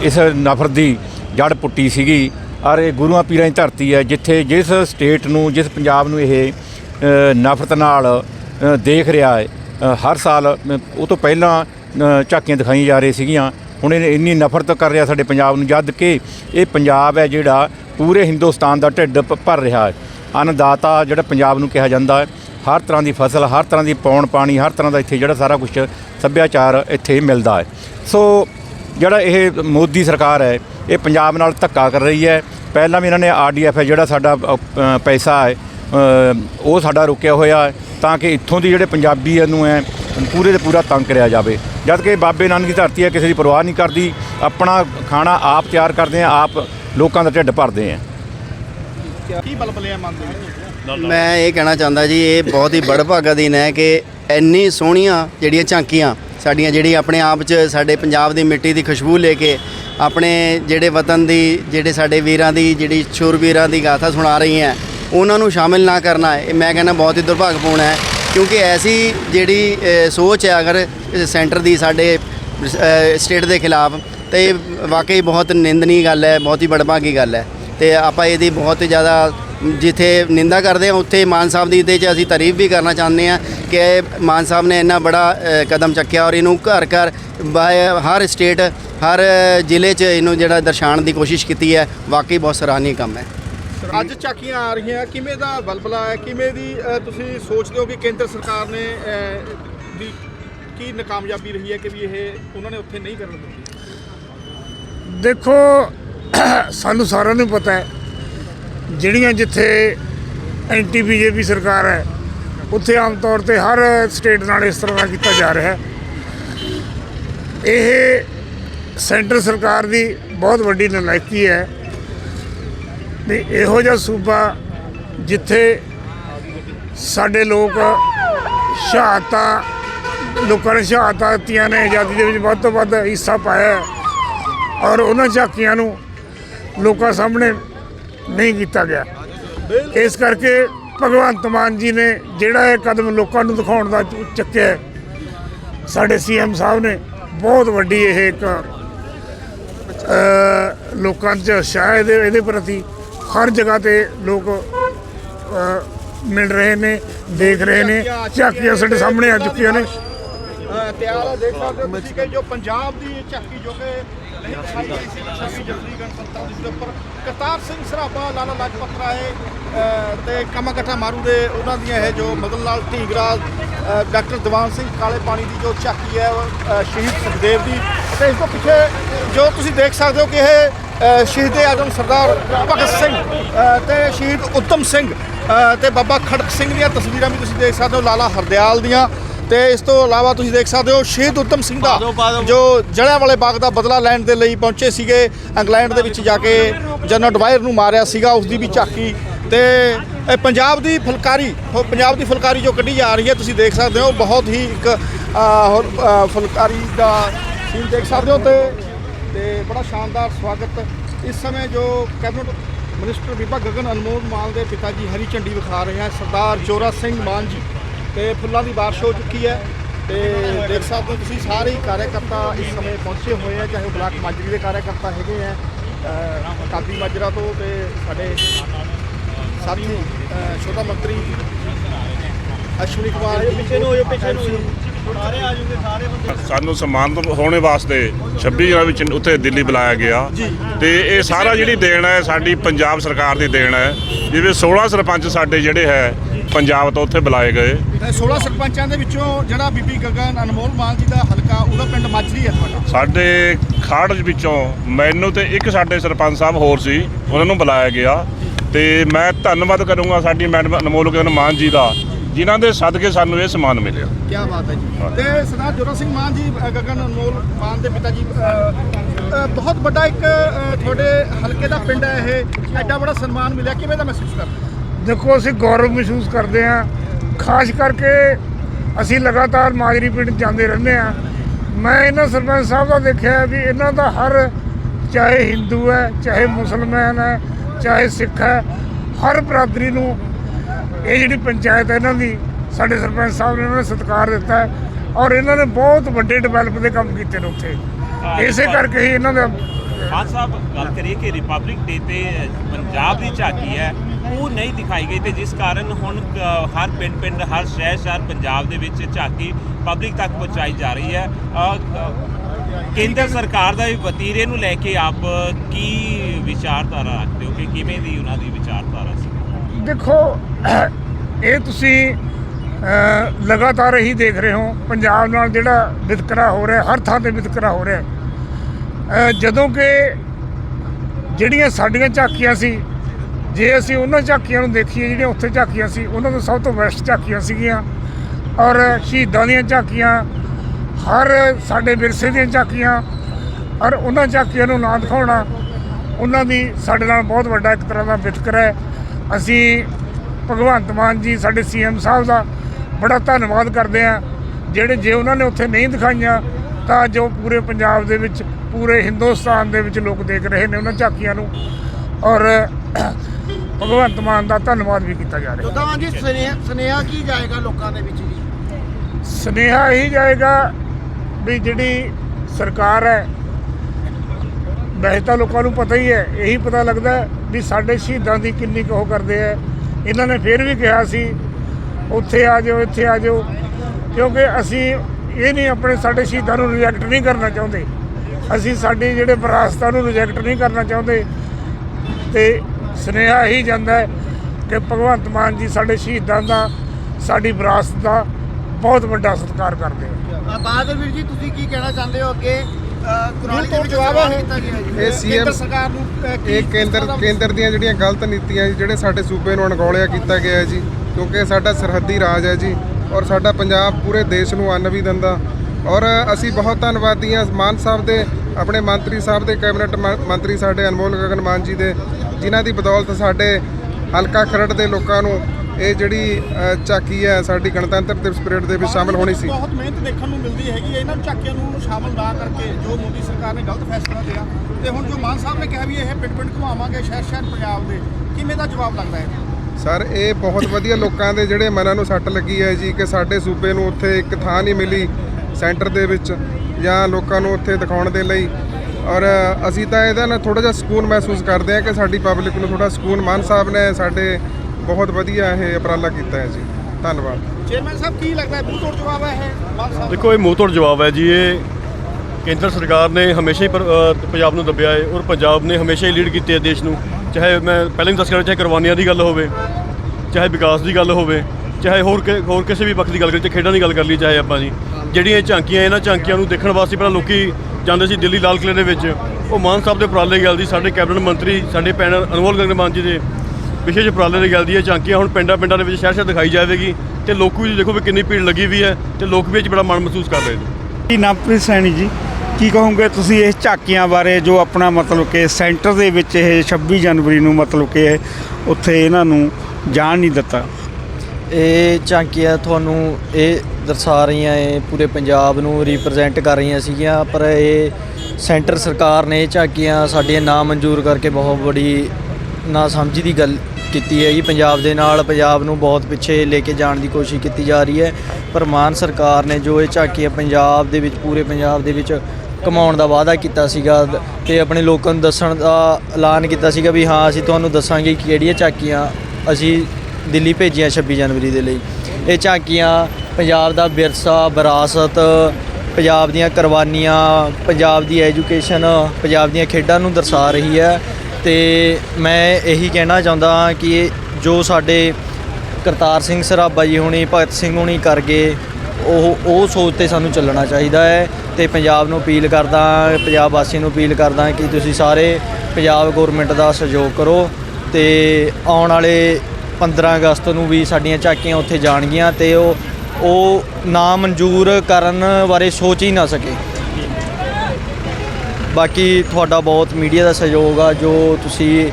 [SPEAKER 7] ਇਸ ਨਫ਼ਰਤ ਦੀ ਜੜ ਪੁੱਟੀ ਸੀਗੀ, ਔਰ ਇਹ ਗੁਰੂਆਂ ਪੀਰਾਂ ਦੀ ਧਰਤੀ ਹੈ, ਜਿੱਥੇ ਜਿਸ ਸਟੇਟ ਨੂੰ, ਜਿਸ ਪੰਜਾਬ ਨੂੰ ਇਹ ਨਫ਼ਰਤ ਨਾਲ ਦੇਖ ਰਿਹਾ ਹੈ ਹਰ ਸਾਲ ਉਹ ਤੋਂ ਪਹਿਲਾਂ ਝਾਕੀਆਂ ਦਿਖਾਈਆਂ ਜਾ ਰਹੀ ਸੀਗੀਆਂ। ਹੁਣ ਇਹ ਇੰਨੀ ਨਫ਼ਰਤ ਕਰ ਰਿਹਾ ਸਾਡੇ ਪੰਜਾਬ ਨੂੰ, ਜਦ ਕਿ ਇਹ ਪੰਜਾਬ ਹੈ ਜਿਹੜਾ ਪੂਰੇ ਹਿੰਦੁਸਤਾਨ ਦਾ ਢਿੱਡ ਭ- ਭਰ ਰਿਹਾ ਹੈ। ਅੰਨਦਾਤਾ ਜਿਹੜਾ ਪੰਜਾਬ ਨੂੰ ਕਿਹਾ ਜਾਂਦਾ ਹੈ, ਹਰ ਤਰ੍ਹਾਂ ਦੀ ਫਸਲ, ਹਰ ਤਰ੍ਹਾਂ ਦੀ ਪੌਣ ਪਾਣੀ, ਹਰ ਤਰ੍ਹਾਂ ਦਾ ਇੱਥੇ ਜਿਹੜਾ ਸਾਰਾ ਕੁਝ ਸੱਭਿਆਚਾਰ ਇੱਥੇ ਮਿਲਦਾ ਹੈ। ਸੋ ਜਿਹੜਾ ਇਹ ਮੋਦੀ ਸਰਕਾਰ ਹੈ, ਇਹ ਪੰਜਾਬ ਨਾਲ ਧੱਕਾ ਕਰ ਰਹੀ ਹੈ। ਪਹਿਲਾਂ ਵੀ ਇਹਨਾਂ ਨੇ ਆਰਡੀਐਫ ਹੈ, ਜਿਹੜਾ ਸਾਡਾ ਪੈਸਾ ਹੈ ਉਹ ਸਾਡਾ ਰੁਕਿਆ ਹੋਇਆ ਹੈ, ਤਾਂ ਕਿ ਇੱਥੋਂ ਦੀ ਜਿਹੜੇ ਪੰਜਾਬੀ ਨੂੰ ਹੈ, ਪੂਰੇ ਦੇ ਪੂਰਾ ਤੰਗ ਕਰਿਆ ਜਾਵੇ। ਜਦ ਕਿ ਬਾਬੇ ਨਾਨਕ ਦੀ ਧਰਤੀ ਹੈ ਕਿਸੇ ਦੀ ਪਰਵਾਹ ਨਹੀਂ ਕਰਦੀ। ਆਪਣਾ ਖਾਣਾ ਆਪ ਤਿਆਰ ਕਰਦੇ ਆ ਆਪ ਲੋਕਾਂ ਦਾ ਢਿੱਡ ਭਰਦੇ ਆ।
[SPEAKER 2] ਕੀ ਬਲਬਲੇ ਆ ਮਨ ਦੇ ਵਿੱਚ?
[SPEAKER 8] ਮੈਂ ਇਹ ਕਹਿਣਾ ਚਾਹੁੰਦਾ ਜੀ ਇਹ ਬਹੁਤ ਹੀ ਬੜਭਾਗਾ ਦਿਨ ਹੈ ਕਿ ਇੰਨੀ ਸੋਹਣੀਆਂ ਜਿਹੜੀਆਂ ਝਾਂਕੀਆਂ ਸਾਡੀਆਂ ਜਿਹੜੀ ਆਪਣੇ ਆਪ 'ਚ ਸਾਡੇ ਪੰਜਾਬ ਦੀ ਮਿੱਟੀ ਦੀ ਖੁਸ਼ਬੂ ਲੈ ਕੇ ਆਪਣੇ ਜਿਹੜੇ ਵਤਨ ਦੀ ਜਿਹੜੇ ਸਾਡੇ ਵੀਰਾਂ ਦੀ ਜਿਹੜੀ ਸ਼ੂਰਵੀਰਾਂ ਦੀ ਗਾਥਾ ਸੁਣਾ ਰਹੀ ਹੈ ਉਹਨਾਂ ਨੂੰ ਸ਼ਾਮਿਲ ਨਾ ਕਰਨਾ ਇਹ ਮੈਂ ਕਹਿੰਦਾ ਬਹੁਤ ਹੀ ਦੁਰਭਾਗਪੂਰਨ ਹੈ ਕਿਉਂਕਿ ਐਸੀ ਜਿਹੜੀ ਸੋਚ ਹੈ ਅਗਰ ਸੈਂਟਰ ਦੀ ਸਾਡੇ ਸਟੇਟ ਦੇ ਖਿਲਾਫ ਤੇ ਵਾਕਈ ਬਹੁਤ ਨਿੰਦਨੀ ਗੱਲ ਹੈ, ਬਹੁਤ ਹੀ ਬੜਭਾਗੀ ਗੱਲ ਹੈ ਤੇ ਆਪਾਂ ਇਹਦੀ ਬਹੁਤ ਜ਼ਿਆਦਾ, ਜਿੱਥੇ ਨਿੰਦਾ ਕਰਦੇ ਹਾਂ, ਉੱਥੇ ਮਾਨ ਸਾਹਿਬ ਦੀ ਇਹਦੇ 'ਚ ਅਸੀਂ ਤਾਰੀਫ ਵੀ ਕਰਨਾ ਚਾਹੁੰਦੇ ਹਾਂ ਕਿ ਮਾਨ ਸਾਹਿਬ ਨੇ ਇੰਨਾ ਬੜਾ ਕਦਮ ਚੱਕਿਆ ਔਰ ਇਹਨੂੰ ਘਰ ਘਰ ਹਰ ਸਟੇਟ ਹਰ ਜ਼ਿਲ੍ਹੇ 'ਚ ਇਹਨੂੰ ਜਿਹੜਾ ਦਰਸਾਉਣ ਦੀ ਕੋਸ਼ਿਸ਼ ਕੀਤੀ ਹੈ, ਵਾਕਈ ਬਹੁਤ ਸਰਾਹਨੀय ਕੰਮ ਹੈ।
[SPEAKER 2] ਅੱਜ ਝਾਕੀਆਂ ਆ ਰਹੀਆਂ, ਕਿਵੇਂ ਦਾ ਬਲਬਲਾ ਹੈ, ਕਿਵੇਂ ਦੀ ਤੁਸੀਂ ਸੋਚਦੇ ਹੋ ਕਿ ਕੇਂਦਰ ਸਰਕਾਰ ਨੇ ਦੀ ਕੀ ਨਾਕਾਮਯਾਬੀ ਰਹੀ ਹੈ ਕਿ ਵੀ ਇਹ ਉਹਨਾਂ ਨੇ ਉੱਥੇ ਨਹੀਂ ਕਰਨ ਦਿੱਤੀ?
[SPEAKER 9] ਦੇਖੋ, ਸਾਨੂੰ ਸਾਰਿਆਂ ਨੂੰ ਪਤਾ ਹੈ, ਜਿਹੜੀਆਂ ਜਿੱਥੇ ਐਂਟੀ ਬੀਜੇਪੀ ਸਰਕਾਰ ਹੈ, ਉੱਥੇ ਆਮ ਤੌਰ ਤੇ ਹਰ ਸਟੇਟ ਨਾਲ ਇਸ ਤਰ੍ਹਾਂ ਦਾ ਕੀਤਾ ਜਾ ਰਿਹਾ ਹੈ। ਇਹ ਸੈਂਟਰ ਸਰਕਾਰ ਦੀ ਬਹੁਤ ਵੱਡੀ ਨਲਾਇਕੀ ਹੈ। ਵੀ ਇਹੋ ਜਿਹਾ ਸੂਬਾ ਜਿੱਥੇ ਸਾਡੇ ਲੋਕ ਸ਼ਹਾਦਤਾਂ ਲੋਕਾਂ ਨੇ ਸ਼ਹਾਦਤਾਂ ਦਿੱਤੀਆਂ ਨੇ ਆਜ਼ਾਦੀ ਦੇ ਵਿੱਚ ਵੱਧ ਤੋਂ ਵੱਧ ਹਿੱਸਾ ਪਾਇਆ। ਔਰ ਉਹਨਾਂ ਝਾਕੀਆਂ ਨੂੰ ਲੋਕਾਂ ਸਾਹਮਣੇ ਨਹੀਂ ਕੀਤਾ ਗਿਆ ਇਸ ਕਰਕੇ ਭਗਵੰਤ ਮਾਨ ਜੀ ਨੇ ਜਿਹੜਾ ਇਹ ਕਦਮ ਲੋਕਾਂ ਨੂੰ ਦਿਖਾਉਣ ਦਾ ਚੱਕਿਆ ਸਾਡੇ ਸੀਐਮ ਸਾਹਿਬ ਨੇ ਬਹੁਤ ਵੱਡੀ ਇਹ ਇੱਕ ਲੋਕਾਂ 'ਚ ਸ਼ਾਇਦ ਇਹਦੇ ਪ੍ਰਤੀ ਹਰ ਜਗ੍ਹਾ ਤੇ ਲੋਕ ਮਿਲ ਰਹੇ ਨੇ ਦੇਖ ਰਹੇ ਨੇ ਝਾਕੀਆਂ ਸਾਡੇ ਸਾਹਮਣੇ ਆ ਚੁੱਕੀਆਂ ਨੇ
[SPEAKER 2] ਅ, ਤਿਆਰ ਆ ਦੇਖ ਸਕਦੇ ਹੋ ਤੁਸੀਂ ਕਿ ਜੋ ਪੰਜਾਬ ਦੀ ਝਾਕੀ ਜੋ ਕਿ ਨਹੀਂ ਦਿਖਾਈ ਗਈ ਸੀ 26 ਜਨਵਰੀ ਗਣਤੰਤਰ ਦਿਵਸ ਦੇ ਉੱਪਰ। ਕਰਤਾਰ ਸਿੰਘ ਸਰਾਭਾ ਲਾਲਾ ਲਾਜਪਤ ਰਾਏ ਅ, ਤੇ ਕਮਾਕਟਾ ਮਾਰੂ ਦੇ ਉਹਨਾਂ ਦੀਆਂ ਇਹ ਜੋ ਮਦਨ ਲਾਲ ਢੀਂਗਰਾ ਅ, ਡਾਕਟਰ ਦੀਵਾਨ ਸਿੰਘ ਕਾਲੇ ਪਾਣੀ ਦੀ ਜੋ ਝਾਕੀ ਹੈ ਅ, ਸ਼ਹੀਦ ਸੁਖਦੇਵ ਦੀ। ਤੇ ਇਸ ਤੋਂ ਪਿੱਛੇ ਜੋ ਤੁਸੀਂ ਦੇਖ ਸਕਦੇ ਹੋ ਕਿ ਇਹ ਅ, ਸ਼ਹੀਦ ਆਜ਼ਮ ਸਰਦਾਰ ਭਗਤ ਸਿੰਘ ਅ, ਤੇ ਸ਼ਹੀਦ ਉੱਤਮ ਸਿੰਘ ਅ, ਤੇ ਬਾਬਾ ਖੜਕ ਸਿੰਘ ਦੀਆਂ ਤਸਵੀਰਾਂ ਵੀ ਤੁਸੀਂ ਦੇਖ ਸਕਦੇ ਹੋ ਲਾਲਾ ਹਰਦਿਆਲ ਦੀਆਂ। ਤੇ ਇਸ ਤੋਂ ਇਲਾਵਾ ਤੁਸੀਂ ਦੇਖ ਸਕਦੇ ਹੋ ਸ਼ਹੀਦ ਉੱਤਮ ਸਿੰਘ ਦਾ ਜੋ ਜਲਿਆਂਵਾਲੇ ਬਾਗ ਦਾ ਬਦਲਾ ਲੈਣ ਦੇ ਲਈ ਪਹੁੰਚੇ ਸੀਗੇ ਇੰਗਲੈਂਡ ਦੇ ਵਿੱਚ ਜਾ ਕੇ ਜਨਰਲ ਡਵਾਇਰ ਨੂੰ ਮਾਰਿਆ ਸੀਗਾ ਉਸ ਦੀ ਵੀ ਝਾਕੀ। ਤੇ ਇਹ ਪੰਜਾਬ ਦੀ ਫੁਲਕਾਰੀ ਪੰਜਾਬ ਦੀ ਫੁਲਕਾਰੀ ਜੋ ਕੱਢੀ ਜਾ ਰਹੀ ਹੈ ਤੁਸੀਂ ਦੇਖ ਸਕਦੇ ਹੋ ਬਹੁਤ ਹੀ ਇੱਕ ਫੁਲਕਾਰੀ ਦਾ ਸੀਨ ਦੇਖ ਸਕਦੇ ਹੋ ਤੇ ਤੇ ਬੜਾ ਸ਼ਾਨਦਾਰ ਸਵਾਗਤ। ਇਸ ਸਮੇਂ ਜੋ ਕੈਬਨਿਟ ਮਿਨਿਸਟਰ ਬੀਬਾ ਗਗਨ ਅਨਮੋਲ ਮਾਨ ਦੇ ਪਿਤਾ ਜੀ ਹਰੀ ਝੰਡੀ ਵਿਖਾ ਰਹੇ ਹਨ ਸਰਦਾਰ ਜੋਰਾ ਸਿੰਘ ਮਾਨ ਜੀ। ਤੇ ਫੁੱਲਾਂ ਦੀ ਬਾਰਿਸ਼ ਹੋ ਚੁੱਕੀ ਹੈ ਤੇ ਦੇਖ ਸਕਦੇ ਹੋ ਤੁਸੀਂ ਸਾਰੇ ਹੀ ਕਾਰਜਕਰਤਾ ਇਸ ਸਮੇਂ ਪਹੁੰਚੇ ਹੋਏ ਆ ਚਾਹੇ ਬਲਾਕ ਮਾਜਰੀ ਦੇ ਕਾਰਜਕਰਤਾ ਹੈਗੇ ਆ ਕਾਦੀ ਮਾਜਰਾ ਤੋਂ ਤੇ ਸਾਡੇ ਸਾਥੀ ਛੋਟਾ ਮੰਤਰੀ ਅਸ਼ਵਨੀ ਕੁਮਾਰ ਜੀ ਪਿੱਛੇ ਨੂੰ ਹੋਇਓ ਪਿੱਛੇ ਨੂੰ
[SPEAKER 10] ਸਾਨੂੰ ਸਨਮਾਨਿਤ ਹੋਣੇ ਵਾਸਤੇ 26 ਜਨਵਰੀ ਵਿੱਚ ਉੱਥੇ ਦਿੱਲੀ ਬੁਲਾਇਆ ਗਿਆ। ਤੇ ਇਹ ਸਾਰਾ ਜਿਹੜੀ ਦੇਣ ਹੈ ਸਾਡੀ ਪੰਜਾਬ ਸਰਕਾਰ ਦੀ ਦੇਣ ਹੈ। ਜਿਵੇਂ 16 ਸਰਪੰਚ ਸਾਡੇ ਜਿਹੜੇ ਹੈ ਪੰਜਾਬ ਤੋਂ ਉੱਥੇ ਬੁਲਾਏ ਗਏ।
[SPEAKER 2] ਤੇ 16 ਸਰਪੰਚਾਂ ਦੇ ਵਿੱਚੋਂ ਜਿਹੜਾ ਬੀਬੀ ਗਗਨ ਅਨਮੋਲ ਮਾਨ ਜੀ ਦਾ ਹਲਕਾ ਉਹਦਾ ਪਿੰਡ ਮਾਜਰੀ ਹੈ ਤੁਹਾਡਾ?
[SPEAKER 10] ਸਾਡੇ ਖਾੜ ਵਿੱਚੋਂ ਮੈਨੂੰ ਤੇ ਇੱਕ ਸਾਡੇ ਸਰਪੰਚ ਸਾਹਿਬ ਹੋਰ ਸੀ ਉਹਨਾਂ ਨੂੰ ਬੁਲਾਇਆ ਗਿਆ। ਤੇ ਮੈਂ ਧੰਨਵਾਦ ਕਰੂੰਗਾ ਸਾਡੀ ਮੈਡਮ ਅਨਮੋਲ ਗਗਨ ਮਾਨ ਜੀ ਦਾ ਜਿਨ੍ਹਾਂ ਦੇ ਸਦਕੇ ਸਾਨੂੰ ਇਹ ਸਨਮਾਨ ਮਿਲਿਆ।
[SPEAKER 2] ਕੀ ਬਾਤ ਹੈ ਜੀ। ਤੇ ਸਰਦਾਰ ਜੋਰਾ ਸਿੰਘ ਮਾਨ ਜੀ ਗਗਨ ਅਨਮੋਲ ਮਾਨ ਦੇ ਪਿਤਾ ਜੀ ਬਹੁਤ ਵੱਡਾ ਇੱਕ ਤੁਹਾਡੇ ਹਲਕੇ ਦਾ ਪਿੰਡ ਹੈ ਇਹ। ਐਡਾ ਬੜਾ ਸਨਮਾਨ ਮਿਲਿਆ ਕਿਵੇਂ ਦਾ ਮਹਿਸੂਸ ਕਰਦੇ
[SPEAKER 9] ਦੇਖੋ ਅਸੀਂ ਗੌਰਵ ਮਹਿਸੂਸ ਕਰਦੇ ਹਾਂ। ਖਾਸ ਕਰਕੇ ਅਸੀਂ ਲਗਾਤਾਰ ਮਾਜਰੀ ਪਿੰਡ ਜਾਂਦੇ ਰਹਿੰਦੇ ਹਾਂ। ਮੈਂ ਇਹਨਾਂ ਸਰਪੰਚ ਸਾਹਿਬ ਦਾ ਦੇਖਿਆ ਵੀ ਇਹਨਾਂ ਦਾ ਹਰ ਚਾਹੇ ਹਿੰਦੂ ਹੈ ਚਾਹੇ ਮੁਸਲਮਾਨ ਹੈ ਚਾਹੇ ਸਿੱਖ ਹੈ ਹਰ ਬਰਾਦਰੀ ਨੂੰ ਇਹ ਜਿਹੜੀ ਪੰਚਾਇਤ ਹੈ ਇਹਨਾਂ ਦੀ ਸਾਡੇ ਸਰਪੰਚ ਸਾਹਿਬ ਨੇ ਉਹਨਾਂ ਨੇ ਸਤਿਕਾਰ ਦਿੱਤਾ ਔਰ ਇਹਨਾਂ ਨੇ ਬਹੁਤ ਵੱਡੇ ਡਿਵੈਲਪ ਦੇ ਕੰਮ ਕੀਤੇ ਨੇ ਉੱਥੇ। ਇਸੇ ਕਰਕੇ ਹੀ ਇਹਨਾਂ ਦਾ
[SPEAKER 11] ਮਾਨ ਸਾਹਿਬ ਗੱਲ ਕਰੀਏ ਕਿ ਰਿਪਬਲਿਕ ਡੇ ਤੇ ਪੰਜਾਬ ਦੀ ਝਾਕੀ ਹੈ। ਉਹ ਨਹੀਂ ਦਿਖਾਈ ਗਈ ਤੇ ਜਿਸ ਕਾਰਨ ਹੁਣ ਹਰ ਪਿੰਡ ਪਿੰਡ, ਹਰ ਸ਼ਹਿਰ ਸ਼ਹਿਰ ਪੰਜਾਬ ਦੇ ਵਿੱਚ ਝਾਕੀ ਪਬਲਿਕ ਤੱਕ ਪਹੁੰਚਾਈ ਜਾ ਰਹੀ ਹੈ। ਕੇਂਦਰ ਸਰਕਾਰ ਦਾ ਵੀ ਵਤੀਰੇ ਨੂੰ ਲੈ ਕੇ ਆਪ ਕੀ ਵਿਚਾਰਧਾਰਾ ਰੱਖਦੇ ਹੋ ਕਿ ਕਿਵੇਂ ਦੀ ਉਹਨਾਂ ਦੀ ਵਿਚਾਰਧਾਰਾ ਸੀ?
[SPEAKER 9] ਦੇਖੋ, ਇਹ ਤੁਸੀਂ ਲਗਾਤਾਰ ਇਹੀ ਦੇਖ ਰਹੇ ਹੋ, ਪੰਜਾਬ ਨਾਲ ਜਿਹੜਾ ਵਿਤਕਰਾ ਹੋ ਰਿਹਾ, ਹਰ ਥਾਂ ਤੇ ਵਿਤਕਰਾ ਹੋ ਰਿਹਾ। ਜਦੋਂ ਕਿ ਜਿਹੜੀਆਂ ਸਾਡੀਆਂ ਝਾਕੀਆਂ ਸੀ ਜੇ ਅਸੀਂ ਉਹਨਾਂ ਝਾਕੀਆਂ ਨੂੰ ਦੇਖੀਏ, ਜਿਹੜੀਆਂ ਉੱਥੇ ਝਾਕੀਆਂ ਸੀ, ਉਹਨਾਂ ਤੋਂ ਸਭ ਤੋਂ ਬੈਸਟ ਝਾਕੀਆਂ ਸੀਗੀਆਂ। ਔਰ ਸ਼ਹੀਦਾਂ ਦੀਆਂ ਝਾਕੀਆਂ, ਹਰ ਸਾਡੇ ਵਿਰਸੇ ਦੀਆਂ ਝਾਕੀਆਂ, ਔਰ ਉਹਨਾਂ ਝਾਕੀਆਂ ਨੂੰ ਨਾ ਦਿਖਾਉਣਾ, ਉਹਨਾਂ ਦੀ ਸਾਡੇ ਨਾਲ ਬਹੁਤ ਵੱਡਾ ਇੱਕ ਤਰ੍ਹਾਂ ਦਾ ਵਿਤਕਰਾ ਹੈ। ਅਸੀਂ ਭਗਵੰਤ ਮਾਨ ਜੀ, ਸਾਡੇ ਸੀਐਮ ਸਾਹਿਬ ਦਾ ਬੜਾ ਧੰਨਵਾਦ ਕਰਦੇ ਹਾਂ, ਜਿਹੜੇ ਜੇ ਉਹਨਾਂ ਨੇ ਉੱਥੇ ਨਹੀਂ ਦਿਖਾਈਆਂ, ਤਾਂ ਜੋ ਪੂਰੇ ਪੰਜਾਬ ਦੇ ਵਿੱਚ, ਪੂਰੇ ਹਿੰਦੁਸਤਾਨ ਦੇ ਵਿੱਚ ਲੋਕ ਦੇਖ ਰਹੇ ਨੇ ਉਹਨਾਂ ਝਾਕੀਆਂ ਨੂੰ। ਔਰ ਭਗਵੰਤ ਮਾਨ ਦਾ ਧੰਨਵਾਦ ਵੀ ਕੀਤਾ ਜਾ ਰਿਹਾ।
[SPEAKER 2] ਤਾਂ ਜੀ ਸੁਨੇਹਾ ਸੁਨੇਹਾ ਕੀ ਜਾਏਗਾ ਲੋਕਾਂ ਦੇ ਵਿੱਚ ਜੀ?
[SPEAKER 9] ਸੁਨੇਹਾ ਇਹੀ ਜਾਏਗਾ ਵੀ ਜਿਹੜੀ ਸਰਕਾਰ ਹੈ ਵੈਸੇ ਤਾਂ ਲੋਕਾਂ ਨੂੰ ਪਤਾ ਹੀ ਹੈ ਇਹੀ ਪਤਾ ਲੱਗਦਾ ਹੈ ਵੀ ਸਾਡੇ ਸ਼ਹੀਦਾਂ ਦੀ ਕਿੰਨੀ ਕੁ ਉਹ ਕਰਦੇ ਆ ਇਹਨਾਂ ਨੇ ਫਿਰ ਵੀ ਕਿਹਾ ਸੀ ਉੱਥੇ ਆ ਜਾਓ ਇੱਥੇ ਆ ਜਾਓ ਕਿਉਂਕਿ ਅਸੀਂ ਇਹ ਨਹੀਂ ਆਪਣੇ ਸਾਡੇ ਸ਼ਹੀਦਾਂ ਨੂੰ ਰਿਜੈਕਟ ਨਹੀਂ ਕਰਨਾ ਚਾਹੁੰਦੇ। ਅਸੀਂ ਸਾਡੀ ਜਿਹੜੇ ਵਿਰਾਸਤਾਂ ਨੂੰ ਰਿਜੈਕਟ ਨਹੀਂ ਕਰਨਾ ਚਾਹੁੰਦੇ ਤੇ ਸੁਨੇਹਾ ਇਹੀ ਜਾਂਦਾ ਹੈ ਕਿ ਭਗਵੰਤ ਮਾਨ ਜੀ ਸਾਡੇ ਸ਼ਹੀਦਾਂ ਦਾ ਸਾਡੀ ਵਿਰਾਸਤ ਦਾ ਬਹੁਤ ਵੱਡਾ ਸਤਿਕਾਰ ਕਰਦੇ ਆ।
[SPEAKER 2] ਬਾਦਲ ਵੀਰ ਜੀ ਤੁਸੀਂ ਕੀ ਕਹਿਣਾ ਚਾਹੁੰਦੇ ਹੋ ਕਿ ਕੁਰਾਲੀ ਦੇ ਵਿੱਚ ਜਵਾਬ ਜੀ।
[SPEAKER 4] ਇਹ
[SPEAKER 2] ਕੇਂਦਰ ਸਰਕਾਰ ਨੂੰ
[SPEAKER 4] ਇਹ ਕੇਂਦਰ ਕੇਂਦਰ ਦੀਆਂ ਜਿਹੜੀਆਂ ਗਲਤ ਨੀਤੀਆਂ ਜੀ, ਜਿਹੜੇ ਸਾਡੇ ਸੂਬੇ ਨੂੰ ਅਣਗੌਲਿਆ ਕੀਤਾ ਗਿਆ ਹੈ ਜੀ ਕਿਉਂਕਿ ਇਹ ਸਾਡਾ ਸਰਹੱਦੀ ਰਾਜ ਹੈ ਜੀ ਔਰ ਸਾਡਾ ਪੰਜਾਬ ਪੂਰੇ ਦੇਸ਼ ਨੂੰ ਅੰਨ ਵੀ ਦਿੰਦਾ। ਔਰ ਅਸੀਂ ਬਹੁਤ ਧੰਨਵਾਦੀ ਹਾਂ ਮਾਨ ਸਾਹਿਬ ਦੇ ਆਪਣੇ ਮੰਤਰੀ ਸਾਹਿਬ ਦੇ ਕੈਬਨਿਟ ਮੰਤਰੀ ਸਾਡੇ ਅਨਮੋਲ ਗਗਨ ਮਾਨ ਜੀ ਦੇ ਜਿਨ੍ਹਾਂ ਦੀ ਬਦੌਲਤ ਸਾਡੇ ਹਲਕਾ ਖਰੜ ਦੇ ਲੋਕਾਂ ਨੂੰ ਇਹ ਜਿਹੜੀ ਝਾਕੀ ਹੈ ਸਾਡੀ ਗਣਤੰਤਰ ਦਿਵਸ ਪਰੇਡ ਦੇ ਵਿੱਚ ਸ਼ਾਮਲ ਹੋਣੀ ਸੀ।
[SPEAKER 2] ਬਹੁਤ ਮਿਹਨਤ ਦੇਖਣ ਨੂੰ ਮਿਲਦੀ ਹੈਗੀ ਇਹਨਾਂ ਝਾਕੀਆਂ ਨੂੰ ਸ਼ਾਮਲ ਨਾ ਕਰਕੇ ਜੋ ਮੋਦੀ ਸਰਕਾਰ ਨੇ ਗਲਤ ਫੈਸਲਾ ਲਿਆ ਤੇ ਹੁਣ ਜੋ ਮਾਨ ਸਾਹਿਬ ਨੇ ਕਿਹਾ ਵੀ ਇਹ ਪਿੰਡ ਪਿੰਡ ਘੁਮਾਵਾਂਗੇ ਸ਼ਹਿਰ ਸ਼ਹਿਰ ਪੰਜਾਬ ਦੇ ਕਿਵੇਂ ਦਾ ਜਵਾਬ ਲੱਗਦਾ ਹੈ?
[SPEAKER 4] ਸਰ ਇਹ ਬਹੁਤ ਵਧੀਆ ਲੋਕਾਂ ਦੇ ਜਿਹੜੇ ਮਨਾਂ ਨੂੰ ਸੱਟ ਲੱਗੀ ਹੈ ਜੀ ਕਿ ਸਾਡੇ ਸੂਬੇ ਨੂੰ ਉੱਥੇ ਇੱਕ ਥਾਂ ਨਹੀਂ ਮਿਲੀ ਸੈਂਟਰ ਦੇ ਵਿੱਚ ਜਾਂ ਲੋਕਾਂ ਨੂੰ ਉੱਥੇ ਦਿਖਾਉਣ ਦੇ ਲਈ। ਔਰ ਅਸੀਂ ਤਾਂ ਇਹਦਾ ਨਾ ਥੋੜਾ ਜਿਹਾ ਸਕੂਨ ਮਹਿਸੂਸ ਕਰਦੇ ਹਾਂ ਕਿ ਸਾਡੀ ਪਬਲਿਕ ਨੂੰ ਥੋੜਾ ਸਕੂਨ ਮਾਨ ਸਾਹਿਬ ਨੇ ਸਾਡੇ ਬਹੁਤ ਵਧੀਆ ਇਹ ਉਪਰਾਲਾ ਕੀਤਾ ਹੈ ਜੀ। ਧੰਨਵਾਦ।
[SPEAKER 2] ਚੇਅਰਮੈਨ ਸਾਹਿਬ ਕੀ ਲੱਗਦਾ ਹੈ? ਮੂੰਹ ਤੋੜ ਜਵਾਬ ਹੈ ਇਹ? ਮਾਨ ਸਾਹਿਬ।
[SPEAKER 5] ਦੇਖੋ ਇਹ ਮੂੰਹ ਤੋੜ ਜਵਾਬ ਹੈ ਜੀ। ਇਹ ਕੇਂਦਰ ਸਰਕਾਰ ਨੇ ਹਮੇਸ਼ਾ ਹੀ ਪੰਜਾਬ ਨੂੰ ਦੱਬਿਆ ਹੈ ਔਰ ਪੰਜਾਬ ਨੇ ਹਮੇਸ਼ਾ ਹੀ ਲੀਡ ਕੀਤੀ ਹੈ ਦੇਸ਼ ਨੂੰ। ਚਾਹੇ ਮੈਂ ਪਹਿਲਾਂ ਹੀ ਦੱਸ ਰਿਹਾ ਚਾਹੇ ਕੁਰਬਾਨੀਆਂ ਦੀ ਗੱਲ ਹੋਵੇ ਚਾਹੇ ਵਿਕਾਸ ਦੀ ਗੱਲ ਹੋਵੇ ਚਾਹੇ ਹੋਰ ਹੋਰ ਕਿਸੇ ਵੀ ਪੱਖ ਦੀ ਗੱਲ ਕਰੀਏ ਚਾਹੇ ਖੇਡਾਂ ਦੀ ਗੱਲ ਕਰ ਲਈ ਚਾਹੇ ਆਪਾਂ ਜੀ। ਜਿਹੜੀਆਂ ਇਹ ਝਾਂਕੀਆਂ ਇਹਨਾਂ ਝਾਂਕੀਆਂ ਨੂੰ ਦੇਖਣ ਵਾਸਤੇ ਪਹਿਲਾਂ ਲੋਕੀ ਜਾਂਦੇ ਸੀ ਦਿੱਲੀ ਲਾਲ ਕਿਲ੍ਹੇ ਦੇ ਵਿੱਚ। ਉਹ ਮਾਨ ਸਾਹਿਬ ਦੇ ਉਪਰਾਲੇ ਗੱਲ ਦੀ ਸਾਡੇ ਕੈਬਨਿਟ ਮੰਤਰੀ ਸਾਡੇ ਭੈਣ ਅਨਮੋਲ ਗਗਨ ਮਾਨ ਜੀ ਦੇ ਵਿਸ਼ੇਸ਼ ਉਪਰਾਲੇ ਦੀ ਗੱਲ ਦੀ ਇਹ ਝਾਂਕੀਆਂ ਹੁਣ ਪਿੰਡਾਂ ਪਿੰਡਾਂ ਦੇ ਵਿੱਚ ਸ਼ਹਿਰ ਸ਼ਹਿਰ ਦਿਖਾਈ ਜਾਵੇਗੀ ਤੇ ਲੋਕ ਵੀ ਦੇਖੋ ਵੀ ਕਿੰਨੀ ਭੀੜ ਲੱਗੀ ਵੀ ਹੈ ਤੇ ਲੋਕ ਵੀ ਇਹ 'ਚ ਬੜਾ ਮਾਣ ਮਹਿਸੂਸ ਕਰ ਰਹੇ ਨੇ।
[SPEAKER 1] ਜੀ ਨਵਪ੍ਰੀਤ ਸੈਣੀ ਜੀ? ਕੀ ਕਹੋਗੇ ਤੁਸੀਂ ਇਸ ਝਾਕੀਆਂ ਬਾਰੇ ਜੋ ਆਪਣਾ ਮਤਲਬ ਕਿ ਸੈਂਟਰ ਦੇ ਵਿੱਚ ਇਹ 26 ਜਨਵਰੀ ਨੂੰ ਮਤਲਬ ਕਿ ਉੱਥੇ ਇਹਨਾਂ ਨੂੰ ਜਾਣ ਨਹੀਂ ਦਿੱਤਾ?
[SPEAKER 12] ਇਹ ਝਾਂਕੀਆਂ ਤੁਹਾਨੂੰ ਇਹ ਦਰਸਾ ਰਹੀਆਂ ਏ, ਪੂਰੇ ਪੰਜਾਬ ਨੂੰ ਰਿਪਰੈਜ਼ੈਂਟ ਕਰ ਰਹੀਆਂ ਸੀਗੀਆਂ, ਪਰ ਇਹ ਸੈਂਟਰ ਸਰਕਾਰ ਨੇ ਇਹ ਝਾਕੀਆਂ ਸਾਡੀਆਂ ਨਾ ਮਨਜ਼ੂਰ ਕਰਕੇ ਬਹੁਤ ਬੜੀ ਨਾ ਸਮਝੀ ਦੀ ਗੱਲ ਕੀਤੀ ਹੈ ਜੀ। ਪੰਜਾਬ ਦੇ ਨਾਲ ਪੰਜਾਬ ਨੂੰ ਬਹੁਤ ਪਿੱਛੇ ਲੈ ਕੇ ਜਾਣ ਦੀ ਕੋਸ਼ਿਸ਼ ਕੀਤੀ ਜਾ ਰਹੀ ਹੈ, ਪਰ ਮਾਨ ਸਰਕਾਰ ਨੇ ਜੋ ਇਹ ਝਾਕੀਆਂ ਪੰਜਾਬ ਦੇ ਵਿੱਚ, ਪੂਰੇ ਪੰਜਾਬ ਦੇ ਵਿੱਚ ਕਮਾਉਣ ਦਾ ਵਾਅਦਾ ਕੀਤਾ ਸੀਗਾ ਤੇ ਆਪਣੇ ਲੋਕਾਂ ਨੂੰ ਦੱਸਣ ਦਾ ਐਲਾਨ ਕੀਤਾ ਸੀਗਾ ਵੀ ਹਾਂ, ਅਸੀਂ ਤੁਹਾਨੂੰ ਦੱਸਾਂਗੇ ਕਿਹੜੀਆਂ ਝਾਕੀਆਂ ਅਸੀਂ ਦਿੱਲੀ ਭੇਜੀਆਂ 26 ਜਨਵਰੀ ਦੇ ਲਈ। ਇਹ ਝਾਕੀਆਂ ਪੰਜਾਬ ਦਾ ਵਿਰਸਾ, ਵਿਰਾਸਤ, ਪੰਜਾਬ ਦੀਆਂ ਕੁਰਬਾਨੀਆਂ, ਪੰਜਾਬ ਦੀ ਐਜੂਕੇਸ਼ਨ, ਪੰਜਾਬ ਦੀਆਂ ਖੇਡਾਂ ਨੂੰ ਦਰਸਾ ਰਹੀ ਹੈ ਤੇ ਮੈਂ ਇਹੀ ਕਹਿਣਾ ਚਾਹੁੰਦਾ ਹਾਂ ਕਿ ਜੋ ਸਾਡੇ ਕਰਤਾਰ ਸਿੰਘ ਸਰਾਭਾ ਜੀ ਹੁਣੀ, ਭਗਤ ਸਿੰਘ ਹੁਣੀ ਕਰ ਗਏ ਉਹ ਉਹ ਸੋਚ ਤੇ ਸਾਨੂੰ ਚੱਲਣਾ ਚਾਹੀਦਾ ਹੈ ਤੇ ਪੰਜਾਬ ਨੂੰ ਅਪੀਲ ਕਰਦਾ ਪੰਜਾਬ ਵਾਸੀਆਂ ਨੂੰ ਅਪੀਲ ਕਰਦਾ ਕਿ ਤੁਸੀਂ ਸਾਰੇ ਪੰਜਾਬ ਗਵਰਨਮੈਂਟ ਦਾ ਸਹਿਯੋਗ ਕਰੋ ਤੇ ਆਉਣ ਵਾਲੇ 15 ਅਗਸਤ ਨੂੰ ਵੀ ਸਾਡੀਆਂ ਝਾਕੀਆਂ ਉੱਥੇ ਜਾਣਗੀਆਂ ਤੇ ਉਹ ਉਹ ਨਾ ਮਨਜ਼ੂਰ ਕਰਨ ਬਾਰੇ ਸੋਚ ਹੀ ਨਾ ਸਕੇ। ਬਾਕੀ ਤੁਹਾਡਾ ਬਹੁਤ ਮੀਡੀਆ ਦਾ ਸਹਿਯੋਗ ਆ, ਜੋ ਤੁਸੀਂ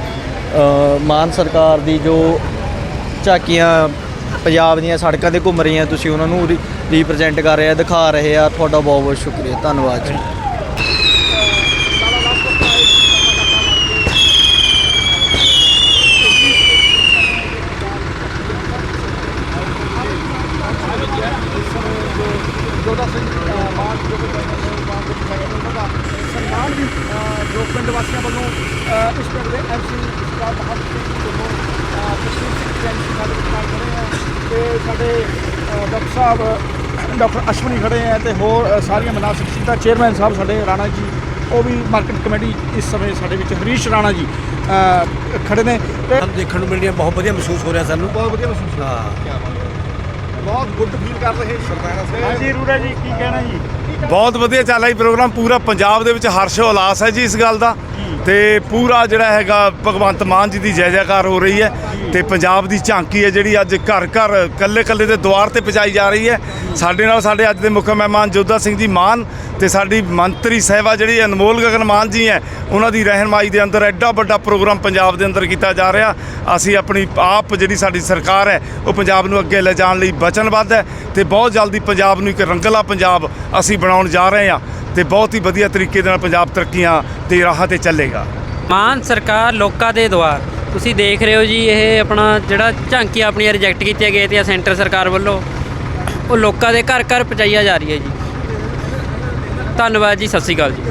[SPEAKER 12] ਮਾਨ ਸਰਕਾਰ ਦੀ ਜੋ ਝਾਕੀਆਂ ਪੰਜਾਬ ਦੀਆਂ ਸੜਕਾਂ ਤੇ ਘੁੰਮ ਰਹੀਆਂ, ਤੁਸੀਂ ਉਹਨਾਂ ਨੂੰ ਰਿਪਰੈਜ਼ੈਂਟ ਕਰ ਰਹੇ ਆ, ਦਿਖਾ ਰਹੇ ਆ। ਤੁਹਾਡਾ ਬਹੁਤ ਬਹੁਤ ਸ਼ੁਕਰੀਆ। ਧੰਨਵਾਦ ਜੀ
[SPEAKER 2] ਜੋਦਾ ਸਿੰਘ ਅ, ਮਾਨ ਜੋ ਕਿ ਮਾਨ ਦੇ ਸੈਕਟਰੀ ਉਹਨਾਂ ਦਾ ਸਨਮਾਨ ਵੀ ਅ, ਜੋ ਪਿੰਡ ਵਾਸੀਆਂ ਵੱਲੋਂ ਇਸ ਪਿੰਡ ਦੇ ਐਮਸੀ ਸਰਦਾਰ ਬਹਾਦਰ ਸਿੰਘ ਜੀ ਵੱਲੋਂ ਕਸ਼ਮੀਰ ਸਿੰਘ ਜੀ ਐਮਸੀ ਸਾਡੇ ਵਿੱਚ ਨਾਲ ਖੜੇ ਆ ਤੇ ਸਾਡੇ ਡਾਕਟਰ ਸਾਹਿਬ ਡਾਕਟਰ ਅਸ਼ਵਨੀ ਖੜੇ ਆ ਤੇ ਹੋਰ ਸਾਰੀਆਂ ਮਨਾਸਬ ਸ਼ਖਸੀਅਤਾਂ ਚੇਅਰਮੈਨ ਸਾਹਿਬ ਸਾਡੇ ਰਾਣਾ ਜੀ ਉਹ ਵੀ ਮਾਰਕੀਟ ਕਮੇਟੀ ਇਸ ਸਮੇਂ ਸਾਡੇ ਵਿੱਚ ਹਰੀਸ਼ ਰਾਣਾ ਜੀ ਖੜੇ ਨੇ ਤੇ
[SPEAKER 3] ਸਾਨੂੰ ਦੇਖਣ ਨੂੰ ਮਿਲ ਰਹੀ ਹੈ ਬਹੁਤ ਵਧੀਆ ਮਹਿਸੂਸ ਹੋ ਰਿਹਾ ਸਾਨੂੰ।
[SPEAKER 2] ਬਹੁਤ ਵਧੀਆ ਮਹਿਸੂਸ
[SPEAKER 3] ਹਾਂ
[SPEAKER 2] ਬਹੁਤ ਗੁੱਡ ਫੀਲ ਕਰ ਰਹੇ ਜੀ।
[SPEAKER 1] ਹਾਂਜੀ ਰੂੜਾ ਜੀ ਕੀ ਕਹਿਣਾ ਜੀ?
[SPEAKER 3] ਬਹੁਤ ਵਧੀਆ ਚੱਲ ਰਿਹਾ ਜੀ ਪ੍ਰੋਗਰਾਮ। ਪੂਰਾ ਪੰਜਾਬ ਦੇ ਵਿੱਚ ਹਰਸ਼ ਉਲਾਸ ਹੈ ਜੀ ਇਸ ਗੱਲ ਦਾ। ਤੇ ਪੂਰਾ ਜਿਹੜਾ ਹੈਗਾ ਭਗਵੰਤ ਮਾਨ ਜੀ ਦੀ ਜੈ ਜੈਕਾਰ ਹੋ ਰਹੀ ਹੈ ਤੇ ਪੰਜਾਬ ਦੀ ਝਾਂਕੀ ਹੈ ਜਿਹੜੀ ਅੱਜ ਘਰ ਘਰ ਕੱਲੇ ਕੱਲੇ ਦੇ ਦੁਆਰ ਤੇ ਪਹੁੰਚਾਈ ਜਾ ਰਹੀ ਹੈ। ਸਾਡੇ ਨਾਲ ਸਾਡੇ ਅੱਜ ਦੇ ਮੁੱਖ ਮਹਿਮਾਨ ਜੋਧਾ ਸਿੰਘ ਜੀ ਮਾਨ ਤੇ ਸਾਡੀ ਮੰਤਰੀ ਸਹਿਬਾ ਜਿਹੜੀ ਅਨਮੋਲ ਗਗਨ ਮਾਨ ਜੀ ਹੈ, ਉਹਨਾਂ ਦੀ ਰਹਿਨਮਾਈ ਦੇ ਅੰਦਰ ਐਡਾ ਵੱਡਾ ਪ੍ਰੋਗਰਾਮ ਪੰਜਾਬ ਦੇ ਅੰਦਰ ਕੀਤਾ ਜਾ ਰਿਹਾ। ਅਸੀਂ ਆਪਣੀ ਆਪ ਜਿਹੜੀ ਸਾਡੀ ਸਰਕਾਰ ਹੈ, ਉਹ ਪੰਜਾਬ ਨੂੰ ਅੱਗੇ ਲੈ ਜਾਣ ਲਈ ਵਚਨਬੱਧ ਹੈ ਤੇ ਬਹੁਤ ਜਲਦੀ ਪੰਜਾਬ ਨੂੰ ਇੱਕ ਰੰਗਲਾ ਪੰਜਾਬ ਅਸੀਂ ਬਣਾਉਣ ਜਾ ਰਹੇ ਹਾਂ ਤੇ ਬਹੁਤ ਹੀ ਵਧੀਆ ਤਰੀਕੇ ਦੇ ਨਾਲ ਪੰਜਾਬ ਤਰੱਕੀਆਂ ਤੇ ਰਾਹਾਂ ਤੇ ਚੱਲੇਗਾ।
[SPEAKER 13] ਮਾਨ ਸਰਕਾਰ ਲੋਕਾਂ ਦੇ ਦੁਆਰ ਤੁਸੀਂ ਦੇਖ ਰਹੇ ਹੋ ਜੀ, ਇਹ ਆਪਣਾ ਜਿਹੜਾ ਝਾਂਕੀਆਂ ਆਪਣੀਆਂ ਰਿਜੈਕਟ ਕੀਤੀਆਂ ਗਏ ਤੇ ਸੈਂਟਰ ਸਰਕਾਰ ਵੱਲੋਂ। ਉਹ ਲੋਕਾਂ ਦੇ ਘਰ ਘਰ ਪਹੁੰਚਾਈਆਂ ਜਾ ਰਹੀ ਹੈ ਜੀ। ਧੰਨਵਾਦ ਜੀ, ਸਤਿ ਸ਼੍ਰੀ ਅਕਾਲ ਜੀ।